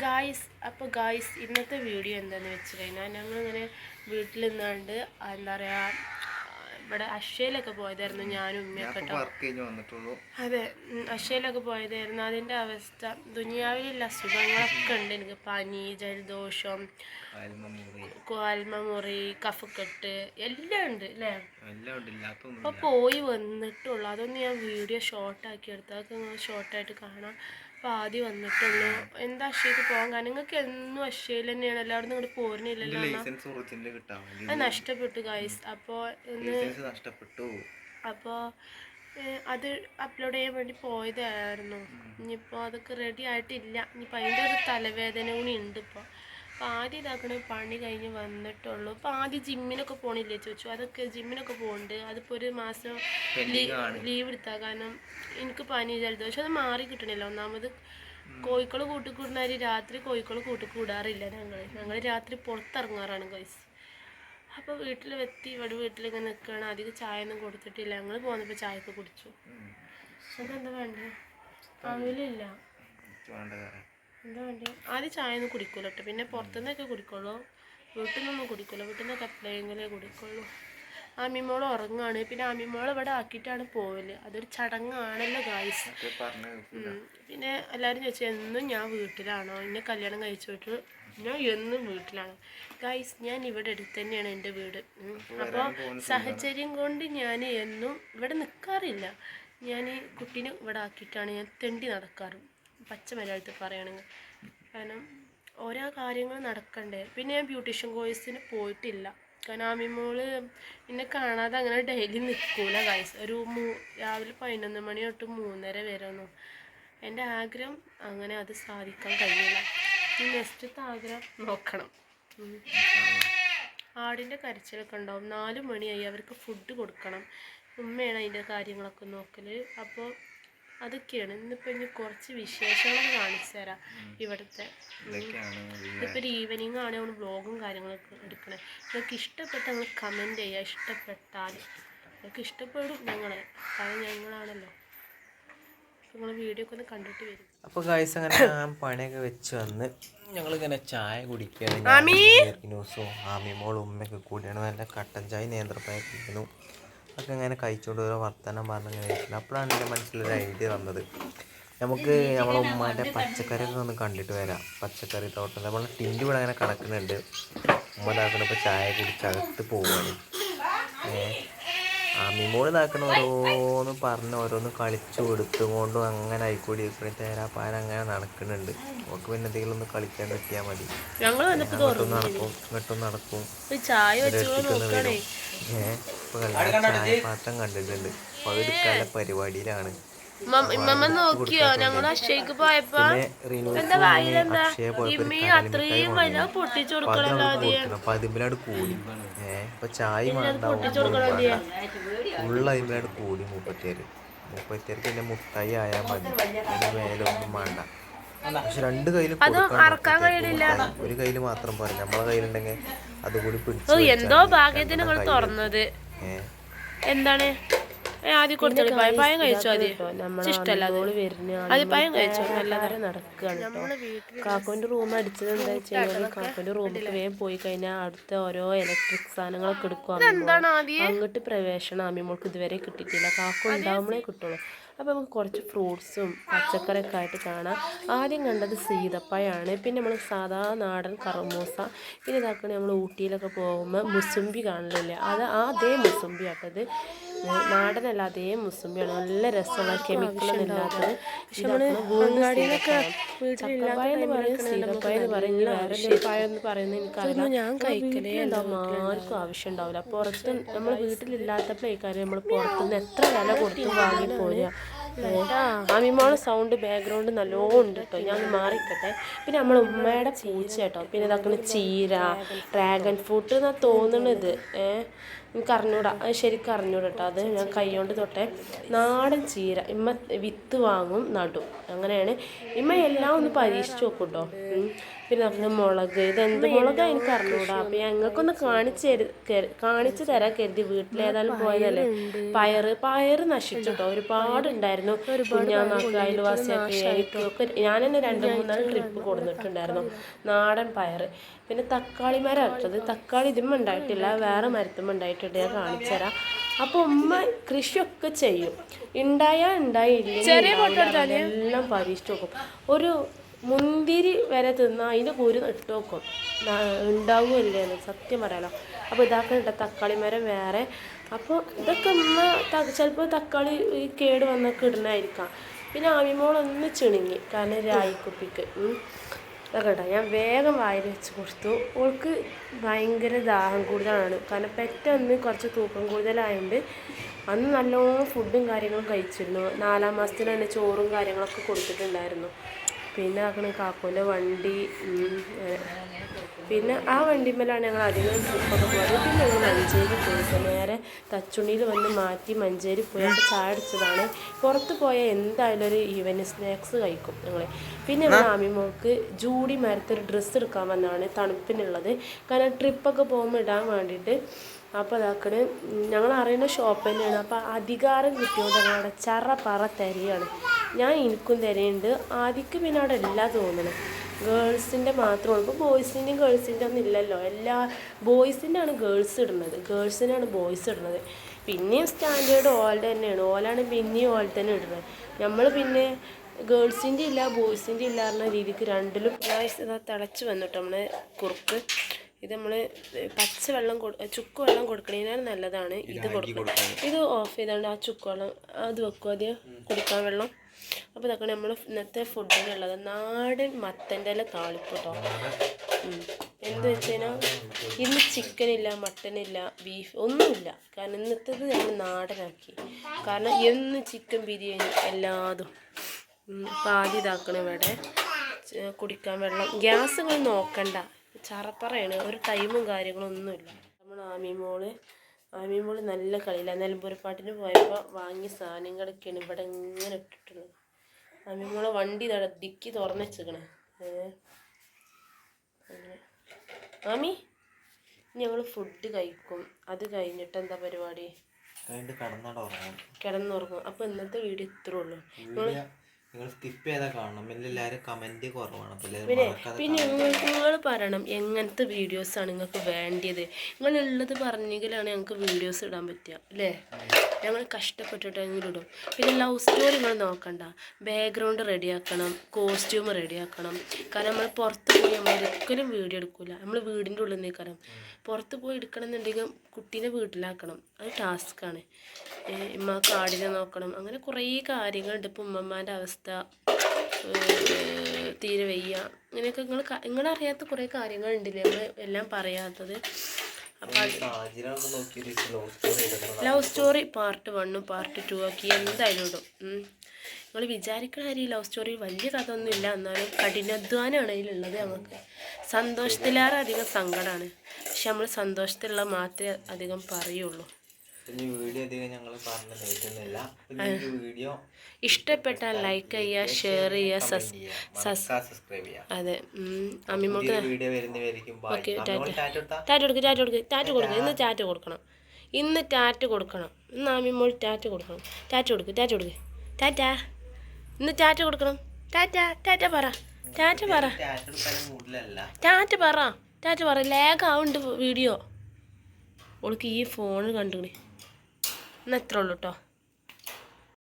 Guys അപ്പോൾ guys ഇന്നത്തെ video എന്താണെന്ന് വെച്ച് കഴിഞ്ഞാൽ ഞങ്ങളിങ്ങനെ വീട്ടിൽ നിന്നാണ്ട് എന്താ പറയുക ഇവിടെ അക്ഷയിലൊക്കെ പോയതായിരുന്നു ഞാനും ഉമ്മയൊക്കെ അതെ ഉം, അക്ഷയിലൊക്കെ പോയതായിരുന്നു. അതിന്റെ അവസ്ഥ ദുനിയാവിലുള്ള അസുഖങ്ങളൊക്കെ ഉണ്ട് എനിക്ക്. പനി ജലദോഷം കോൽമമുറി കഫക്കെട്ട് എല്ലാം ഉണ്ട് അല്ലേ അപ്പോൾ പോയി വന്നിട്ടുള്ളൂ. അതൊന്നും ഞാൻ വീഡിയോ ഷോർട്ടാക്കി എടുത്തു അതൊക്കെ നിങ്ങൾ ഷോർട്ടായിട്ട് കാണാം. ആദ്യം വന്നിട്ടുള്ളൂ. എന്താ അക്ഷയ്ക്ക് പോകാൻ കാരണം? നിങ്ങൾക്ക് എന്നും അക്ഷയിൽ തന്നെയാണ്. എല്ലാവരും ഇങ്ങോട്ട് പോരുന്നില്ലല്ലോ അത് നഷ്ടപ്പെട്ടു ഗൈസ് അപ്പോൾ നഷ്ടപ്പെട്ടു. അപ്പോൾ അത് അപ്ലോഡ് ചെയ്യാൻ വേണ്ടി പോയതായിരുന്നു. ഇനിയിപ്പോൾ അതൊക്കെ റെഡി ആയിട്ടില്ല. ഇനിയിപ്പോൾ അതിന്റെ ഒരു തലവേദന കൂടി ഉണ്ട് ഇപ്പോൾ അപ്പോൾ ആദ്യം ഇതാക്കണ പണി കഴിഞ്ഞ് വന്നിട്ടുള്ളൂ. അപ്പോൾ ആദ്യം ജിമ്മിനൊക്കെ പോണില്ലേ ചോദിച്ചു. അതൊക്കെ ജിമ്മിനൊക്കെ പോകുന്നുണ്ട് അതിപ്പോൾ ഒരു മാസം ലീവ് എടുത്താൽ കാരണം എനിക്ക് പനി ജലദോഷം. അത് മാറി കിട്ടണില്ല. ഒന്നാമത് കോഴിക്കൾ കൂട്ടിക്കൂടുന്നവർ രാത്രി കോഴിക്കൾ കൂട്ടിക്കൂടാറില്ല ഞങ്ങൾ ഞങ്ങൾ രാത്രി പുറത്തിറങ്ങാറാണ് ഗൈസ് അപ്പോൾ വീട്ടിൽ എത്തി ഇവിടെ വീട്ടിലിങ്ങനെ നിൽക്കുകയാണ് അധികം ചായ ഒന്നും കൊടുത്തിട്ടില്ല. ഞങ്ങൾ പോന്നപ്പോൾ ചായയൊക്കെ കുടിച്ചു. അതെന്താ വേണ്ടത് അവലില്ല കാര്യം എന്താ വേണ്ടത് ആദ്യം ചായ ഒന്നും കുടിക്കൂല കേട്ടോ പിന്നെ പുറത്തുനിന്നൊക്കെ കുടിക്കുള്ളൂ വീട്ടിൽ നിന്നൊന്നും കുടിക്കില്ല വീട്ടിൽ നിന്നൊക്കെ എപ്പോഴെങ്കിലേ കുടിക്കുള്ളൂ. ആമിമോൾ ഉറങ്ങാണ്. പിന്നെ ആമിമോൾ ഇവിടെ ആക്കിയിട്ടാണ് പോവൽ. അതൊരു ചടങ്ങാണല്ലോ ഗായ്സ്. പിന്നെ എല്ലാവരും ചോദിച്ചു എന്നും ഞാൻ വീട്ടിലാണോ? എന്നെ കല്യാണം കഴിച്ചു വിട്ടു ഞാൻ എന്നും വീട്ടിലാണ്. ഗായ്സ് ഞാൻ ഇവിടെ അടുത്ത് തന്നെയാണ് എന്റെ വീട്. അപ്പോൾ സാഹചര്യം കൊണ്ട് ഞാൻ എന്നും ഇവിടെ നിൽക്കാറില്ല ഞാൻ കുട്ടീനെ ഇവിടെ ആക്കിയിട്ടാണ് ഞാൻ തെണ്ടി നടക്കാറ്. പച്ച മലയാളത്തിൽ പറയുകയാണെങ്കിൽ. കാരണം ഓരോ കാര്യങ്ങൾ നടക്കണ്ടേ. പിന്നെ ഞാൻ ബ്യൂട്ടീഷ്യൻ കോഴ്സിന് പോയിട്ടില്ല. കാരണം ആമിമോൾ എന്നെ കാണാതെ അങ്ങനെ ഡെയിലി നിൽക്കൂല ഗൈസ് ഒരു മൂ രാവിലെ പതിനൊന്ന് മണി തൊട്ട് മൂന്നര വരെ എന്റെ ആഗ്രഹം അങ്ങനെ അത് സാധിക്കാൻ കഴിയില്ല. ഈ നെക്സ്റ്റത്തെ ആഗ്രഹം നോക്കണം. ആടിന്റെ കരച്ചിലൊക്കെ ഉണ്ടാവും. നാല് മണിയായി അവർക്ക് ഫുഡ് കൊടുക്കണം. ഉമ്മയാണ് അതിന്റെ കാര്യങ്ങളൊക്കെ നോക്കൽ അപ്പോൾ അതൊക്കെയാണ്. ഇന്നിപ്പോൾ ഇനി കുറച്ച് വിശേഷങ്ങൾ കാണിച്ചു തരാം ഇവിടുത്തെ. ഇതിപ്പോൾ ഒരു ഈവനിങ് ആണ് നമ്മൾ ബ്ലോഗും കാര്യങ്ങളൊക്കെ എടുക്കണേ. നിങ്ങൾക്ക് ഇഷ്ടപ്പെട്ട നിങ്ങൾ കമന്റ് ചെയ്യുക. ഇഷ്ടപ്പെട്ടാൽ നിങ്ങൾക്ക് ഇഷ്ടപ്പെടും ഞങ്ങളെ. കാരണം ഞങ്ങളാണല്ലോ. നിങ്ങൾ വീഡിയോ ഒക്കെ ഒന്ന് കണ്ടിട്ട് വരും. അപ്പോൾ ഗായ്സ് അങ്ങനെ ഞാൻ പണിയൊക്കെ വെച്ച് വന്ന് ഞങ്ങളിങ്ങനെ ചായ കുടിക്കുകയാണ് ന്യൂസും ആമിമോളും ഉമ്മയൊക്കെ കൂടിയാണ്. നല്ല കട്ടൻ ചായ നേന്ത്രപ്പായ കുടിക്കുന്നു ഒക്കെ ഇങ്ങനെ കഴിച്ചുകൊണ്ട് ഓരോ വർത്തമാനം പറഞ്ഞിങ്ങനെ ഇരിക്കുന്നത് അപ്പോഴാണ് എന്റെ മനസ്സിലൊരു ഐഡിയ വന്നത്. നമുക്ക് നമ്മളെ ഉമ്മാന്റെ പച്ചക്കറിയൊക്കെ ഒന്ന് കണ്ടിട്ട് വരാം. പച്ചക്കറി തോട്ടം. നമ്മൾ ടിന്റെ ഇവിടെ അങ്ങനെ കിടക്കുന്നുണ്ട്. ഉമ്മ ഇതാക്കണപ്പോൾ ചായ കുടിച്ച് അകത്ത് പോവുകയാണ് ഏഹ് അമ്മിമോൾ ഇതാക്കണ ഓരോന്ന് പറഞ്ഞ് ഓരോന്ന് കളിച്ചു കൊടുത്തുകൊണ്ടും അങ്ങനെ ആയിക്കൂടി ഇപ്പഴേ തേരാ പാൻ അങ്ങനെ നടക്കുന്നുണ്ട്. നമുക്ക് പിന്നെ എന്തെങ്കിലും ഒന്ന് കളിക്കാൻ പറ്റിയാൽ മതി. നടക്കും ഇങ്ങോട്ടും നടക്കും. ചായ നോക്കണേ. ഏഹ് ഇപ്പൊ കല്യാണ ചായ പാത്രം കണ്ടിട്ടുണ്ട്. അപ്പൊ അത് എടുക്കാനുള്ള പരിപാടിയിലാണ്. നോക്കിയോ? ഞങ്ങൾ അക്ഷയ്ക്ക് പോയപ്പോ എന്താ വായിലെന്താ ഇമ്മി അത്രയും പൊട്ടിച്ചു കൊടുക്കണല്ലോ ആദ്യം. അപ്പൊ കൂടി. ഏഹ് ഇപ്പൊ ചായ പൊട്ടിച്ചു കൊടുക്കണം ആദ്യം? ഉള്ള അതിമ്പിലാട് കൂടി പിന്നെ മുട്ടായി ആയാൽ മതി. അതിന് മേലൊന്നും വേണ്ട. പക്ഷെ രണ്ട് അറക്കാൻ കഴിയണില്ല. ഒരു കയ്യിൽ മാത്രം പോരാ. നമ്മളെ കയ്യിലുണ്ടെങ്കിൽ അതുകൂടി പിടിച്ചു ഓ എന്തോ ഭാഗ്യത്തിന് നിങ്ങൾ തുറന്നത്. എന്താണ്? ആദ്യം കൊടുത്തോളൂ. പയം പയം കഴിച്ചോ ആദ്യം? ഇഷ്ടമല്ല അത് പായം കഴിച്ചോ? നല്ലതരം നടക്കുകയാണ് കാക്കോന്റെ റൂം അടിച്ചത് എന്താ വെച്ചാൽ കാക്കോന്റെ റൂമിൽ വേഗം പോയി കഴിഞ്ഞാൽ അടുത്ത ഓരോ ഇലക്ട്രിക് സാധനങ്ങളൊക്കെ എടുക്കുക അങ്ങോട്ട് പ്രവേശനം അമ്മിമോൾക്ക് ഇതുവരെ കിട്ടിയിട്ടില്ല. കാക്ക ഉണ്ടാവുമ്പോഴേ കിട്ടുള്ളൂ. അപ്പോൾ നമുക്ക് കുറച്ച് ഫ്രൂട്ട്സും പച്ചക്കറിയൊക്കെ ആയിട്ട് കാണാം. ആദ്യം കണ്ടത് സീതപ്പഴമാണ് പിന്നെ നമ്മൾ സാധാ നാടൻ കറമൂസ. പിന്നെ ഇതാക്കണേ നമ്മൾ ഊട്ടിയിലൊക്കെ പോകുമ്പോൾ മുസുമ്പി കാണലില്ല? അത് അതേ മുസുമ്പി ആട്ടത് നാടനല്ല അതേ മുസുമ്പിയാണ്. നല്ല രസമുള്ള കെമിക്കലൊന്നും ഇല്ലാത്തത്. ചക്കപ്പഴം എന്ന് പറയും സീതപ്പായ എന്ന് പറയും ഇനി വേറെ എന്ന് പറയുന്നത് എനിക്കറിയില്ല. ഞാൻ കഴിക്കലേ ഉണ്ടാവും ആർക്കും ആവശ്യം ഉണ്ടാവില്ല പുറത്ത് നമ്മൾ വീട്ടിലില്ലാത്തപ്പോഴേക്കാരും നമ്മൾ പുറത്തുനിന്ന് എത്ര വില കൊടുത്ത് വാങ്ങി പോരുക അമ്മിമോളെ സൗണ്ട് ബാക്ക്ഗ്രൗണ്ട് നല്ലോണം ഉണ്ട് കേട്ടോ ഞാൻ മാറിക്കട്ടെ. പിന്നെ നമ്മളെ ഉമ്മയുടെ പൂച്ച കേട്ടോ. പിന്നെ ഇതാക്കുന്ന ചീര ഡ്രാഗൺ ഫ്രൂട്ട് എന്നാ തോന്നണത്. ഏഹ് എനിക്ക് അറിഞ്ഞൂടാ. അത് ശരിക്കും അറിഞ്ഞൂടാ കേട്ടോ അത് ഞാൻ കൈകൊണ്ട് തൊട്ടേ. നാടൻ ചീര. ഇമ്മ വിത്ത് വാങ്ങും നടും. അങ്ങനെയാണ്. ഇമ്മ എല്ലാം ഒന്ന് പരീക്ഷിച്ച് നോക്കും കേട്ടോ. പിന്നെ നമുക്ക് മുളക്. ഇത് എന്ത് മുളകാ എനിക്ക് അറിഞ്ഞൂടാ. അപ്പം ഞങ്ങൾക്കൊന്ന് കാണിച്ച് തരു- കരു- കാണിച്ച് തരാൻ കരുതി. വീട്ടിലേതായാലും പോയതല്ലേ? പയറ് പയറ് നശിച്ചു കേട്ടോ ഒരുപാട് ഉണ്ടായിരുന്നു കുഞ്ഞാമാക്ക് അയൽവാസിയൊക്കെ എനിക്കൊക്കെ ഞാൻ തന്നെ രണ്ട് മൂന്നാൽ ട്രിപ്പ് കൊടുത്തിട്ടുണ്ടായിരുന്നു. നാടൻ പയറ്. പിന്നെ തക്കാളി മരം ഇട്ടത്. തക്കാളി ഇതുമ്മ ഉണ്ടായിട്ടില്ല. വേറെ മരത്തുമ്മ ഉണ്ടായിട്ടുണ്ട് ഞാൻ കാണിച്ചു തരാം അപ്പോൾ ഉമ്മ കൃഷിയൊക്കെ ചെയ്യും. ഉണ്ടായാൽ ഉണ്ടായി ഇല്ലെങ്കിൽ എല്ലാം പരീക്ഷിച്ച് നോക്കും. ഒരു മുന്തിരി വരെ തിന്നാൽ അതിന്റെ കുരു ഇട്ട് നോക്കും. ഉണ്ടാവുമല്ലേ എന്ന് സത്യം പറയാലോ. അപ്പോൾ ഇതാക്കണ്ട തക്കാളി മരം വേറെ. അപ്പോൾ ഇതൊക്കെ ഉമ്മ ചിലപ്പോൾ തക്കാളി കേട് വന്നൊക്കെ ഇടുന്നതായിരിക്കാം. പിന്നെ ആമിമോളൊന്ന് ചിണുങ്ങി കാരണം രായിക്കുപ്പിക്ക്. കേട്ടോ ഞാൻ വേഗം വായിൽ വെച്ച് കൊടുത്തു. ഓൾക്ക് ഭയങ്കര ദാഹം കൂടുതലാണ്. കാരണം പെറ്റന്ന് കുറച്ച് തൂക്കം കൂടുതലായതുകൊണ്ട് അന്ന് നല്ലോണം ഫുഡും കാര്യങ്ങളും കഴിച്ചിരുന്നു. നാലാം മാസത്തിന് തന്നെ ചോറും കാര്യങ്ങളൊക്കെ കൊടുത്തിട്ടുണ്ടായിരുന്നു. പിന്നെ ആക്കണ കാക്കോന്റെ വണ്ടി. പിന്നെ ആ വണ്ടിമേലാണ് ഞങ്ങൾ അധികം ട്രിപ്പൊക്കെ പോയത്. പിന്നെ ഞങ്ങൾ മഞ്ചേരി പോയി. നേരെ തച്ചുണിയിൽ വന്ന് മാറ്റി മഞ്ചേരി പോയി. അപ്പോൾ ചായ അടിച്ചതാണ്. പുറത്ത് പോയ എന്തായാലും ഒരു ഈവനിങ് സ്നാക്സ് കഴിക്കും ഞങ്ങൾ പിന്നെ ഞങ്ങൾ ആമിമോൾക്ക് ജൂടി മരത്തിൽ ഡ്രസ്സ് എടുക്കാൻ വന്നതാണ്. തണുപ്പിനുള്ളത്. കാരണം ട്രിപ്പൊക്കെ പോകുമ്പോൾ ഇടാൻ വേണ്ടിയിട്ട്. അപ്പോൾ അതാക്കണ് ഞങ്ങൾ അറിയുന്ന ഷോപ്പ് തന്നെയാണ്. അപ്പോൾ അധികാരം കിട്ടിയോണ്ട് ഞങ്ങളുടെ ചറ പറ തരികയാണ്. ഞാൻ എനിക്കും തരയുണ്ട് ആദ്യക്ക് പിന്നെ അവിടെ എല്ലാം തോന്നണം. ഗേൾസിന്റെ മാത്രമാണ് ഇപ്പോൾ ബോയ്സിന്റെയും ഗേൾസിന്റെ ഒന്നും ഇല്ലല്ലോ. എല്ലാ ബോയ്സിന്റെ ആണ് ഗേൾസ് ഇടുന്നത്. ഗേൾസിനാണ് ബോയ്സ് ഇടുന്നത്. പിന്നെയും സ്റ്റാൻഡേർഡ് ഓൾഡ് തന്നെയാണ്. ഓലാണ് പിന്നെയും ഓൾ തന്നെ ഇടുന്നത്. നമ്മൾ പിന്നെ ഗേൾസിന്റെ ഇല്ല ബോയ്സിന്റെ ഇല്ല എന്ന രീതിക്ക് രണ്ടിലും ഇതാ തിളച്ച് വന്നിട്ട് നമ്മൾ കുറുക്ക് ഇത് നമ്മൾ പച്ചവെള്ളം വെള്ളം ചുക്ക് വെള്ളം കൊടുക്കണേനാണ് നല്ലതാണ്. ഇത് കൊടുക്കണം. ഇത് ഓഫ് ചെയ്താണ്ട് ആ ചുക്ക് വെള്ളം അത് വെക്കും അത് കുടിക്കാൻ വെള്ളം. അപ്പോൾ ഇതൊക്കെ നമ്മൾ ഇന്നത്തെ ഫുഡിനുള്ളത് നാടൻ മത്തന്റെ ഇല താളിപ്പ് കേട്ടോ. എന്ത് വെച്ചാൽ ഇന്ന് ചിക്കൻ ഇല്ല മട്ടൻ ഇല്ല ബീഫ് ഒന്നുമില്ല. കാരണം ഇന്നത്തേത് ഞങ്ങൾ നാടനാക്കി. കാരണം എന്ന് ചിക്കൻ ബിരിയാണി എല്ലാതും. അപ്പോൾ ആദ്യം ഇതാക്കണം ഇവിടെ. കുടിക്കാൻ വെള്ളം. ഗ്യാസ് നിങ്ങൾ നോക്കണ്ട. ചറപ്പറയാണ് ഒരു ടൈമും കാര്യങ്ങളും ഒന്നുമില്ല. നമ്മൾ ആമിമോൾ ആമിമോൾ നല്ല കളിയില്ല നിലമ്പൂരപ്പാട്ടിന് പോയപ്പോൾ വാങ്ങിയ സാധനങ്ങളൊക്കെയാണ് ഇവിടെ ഇങ്ങനെ ഇട്ടിട്ടുള്ളത്. ആമിമോളെ വണ്ടി ദിക്കി തുറന്നു വെച്ചേക്കണേ. ആമി ഞങ്ങൾ ഫുഡ് കഴിക്കും. അത് കഴിഞ്ഞിട്ട് എന്താ പരിപാടി? കിടന്നുറങ്ങും. അപ്പോൾ ഇന്നത്തെ വീഡിയോ ഇത്രേ ഉള്ളൂ. നിങ്ങൾ സ്കിപ്പ് ചെയ്താൽ കാണണം. പിന്നെ എല്ലാവരും കമന്റ് കുറവാണ്. അപ്പോൾ പിന്നെ പിന്നെ നിങ്ങൾക്ക് നിങ്ങൾ പറയണം എങ്ങനത്തെ വീഡിയോസാണ് നിങ്ങൾക്ക് വേണ്ടിയത്? നിങ്ങളുള്ളത് പറഞ്ഞെങ്കിലാണ് ഞങ്ങൾക്ക് വീഡിയോസ് ഇടാൻ പറ്റുക അല്ലേ? ഞങ്ങൾ കഷ്ടപ്പെട്ടിട്ടെങ്കിലും ഇടും പിന്നെ ലവ് സ്റ്റോറി നിങ്ങൾ നോക്കണ്ട. ബാക്ക്ഗ്രൗണ്ട് റെഡിയാക്കണം കോസ്റ്റ്യൂം റെഡിയാക്കണം. കാരണം നമ്മൾ പുറത്ത് പോയി നമ്മൾ ഒരിക്കലും വീഡിയോ എടുക്കില്ല നമ്മൾ വീടിന്റെ ഉള്ളിൽ നിൽക്കണം പുറത്ത് പോയി എടുക്കണം എന്നുണ്ടെങ്കിൽ കുട്ടീനെ വീട്ടിലാക്കണം. അത് ടാസ്ക്കാണ്. ഇമ്മ കാടിനെ നോക്കണം. അങ്ങനെ കുറേ കാര്യങ്ങളുണ്ട്. ഇപ്പം ഉമ്മമാന്റെ അവസ്ഥ തീരെ വയ്യ. ഇങ്ങനെയൊക്കെ നിങ്ങൾ നിങ്ങളറിയാത്ത കുറേ കാര്യങ്ങളുണ്ടല്ലേ? നമ്മൾ എല്ലാം പറയാത്തത്. ലവ് സ്റ്റോറി പാർട്ട് വണ്ണും പാർട്ട് ടു ഒക്കെ എന്തായാലും ഇടും. നിങ്ങൾ വിചാരിക്കണ കാര്യം ലവ് സ്റ്റോറി വലിയ കഥ ഒന്നും ഇല്ല. എന്നാലും കഠിനാധ്വാനമാണ് അതിലുള്ളത് നമുക്ക്. സന്തോഷത്തിലേറെ അധികം സങ്കടമാണ് പക്ഷെ നമ്മൾ സന്തോഷത്തിലുള്ള മാത്രമേ അധികം പറയുള്ളൂ. ഈ വീഡിയോ അധികം ഞങ്ങൾ പറഞ്ഞ് നീട്ടുന്നില്ല വീഡിയോ ഇഷ്ടപ്പെട്ടാൽ ലൈക്ക് ചെയ്യുക ഷെയർ ചെയ്യുക സബ്സ്ക്രൈബ് ചെയ്യാം അതെ അമ്മിമോക്ക് വീഡിയോ വരുന്നവരിക്കും ഓക്കെ ടാറ്റ്. കൊടുക്കുക ടാറ്റ് കൊടുക്കുക കൊടുക്ക് കൊടുക്കുക കൊടുക്ക് ടാറ്റ കൊടുക്ക്. ഇന്ന് ടാറ്റ് കൊടുക്കണം. ഇന്ന് ടാറ്റ് കൊടുക്കണം. ഇന്ന് അമ്മിമോൾ ടാറ്റ് കൊടുക്കണം. ടാറ്റ് കൊടുക്ക് ടാറ്റ് കൊടുക്ക്. ടാറ്റ. ഇന്ന് ടാറ്റ് കൊടുക്കണം. ടാറ്റ ടാറ്റ പറ. ടാറ്റ പറ. ടാറ്റ പറ. ടാറ്റ പറ. ലാഗ് ആവുന്നുണ്ട് വീഡിയോ. ഓൾക്ക് ഈ ഫോൺ കണ്ടുകണേ എത്ര ഉള്ളൂ കേട്ടോ